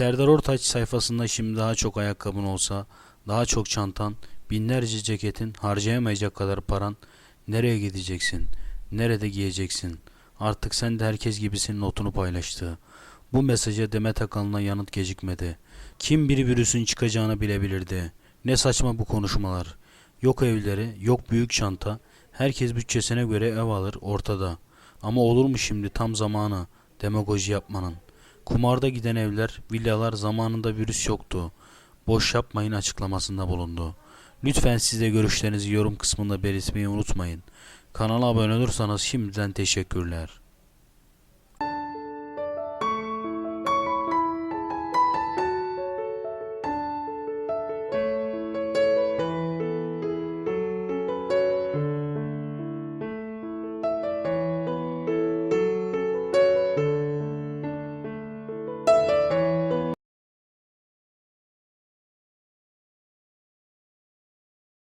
Serdar Ortaç sayfasında şimdi daha çok ayakkabın olsa, daha çok çantan, binlerce ceketin, harcayamayacak kadar paran, nereye gideceksin, nerede giyeceksin, artık sen de herkes gibisin notunu paylaştı. Bu mesaja Demet Akalın'a yanıt gecikmedi. Kim bir virüsün çıkacağını bilebilirdi. Ne saçma bu konuşmalar. Yok evleri, yok büyük çanta. Herkes bütçesine göre ev alır ortada. Ama olur mu şimdi tam zamanı demagoji yapmanın? Kumarda giden evler, villalar zamanında virüs yoktu. Boş yapmayın açıklamasında bulundu. Lütfen siz de görüşlerinizi yorum kısmında belirtmeyi unutmayın. Kanala abone olursanız şimdiden teşekkürler.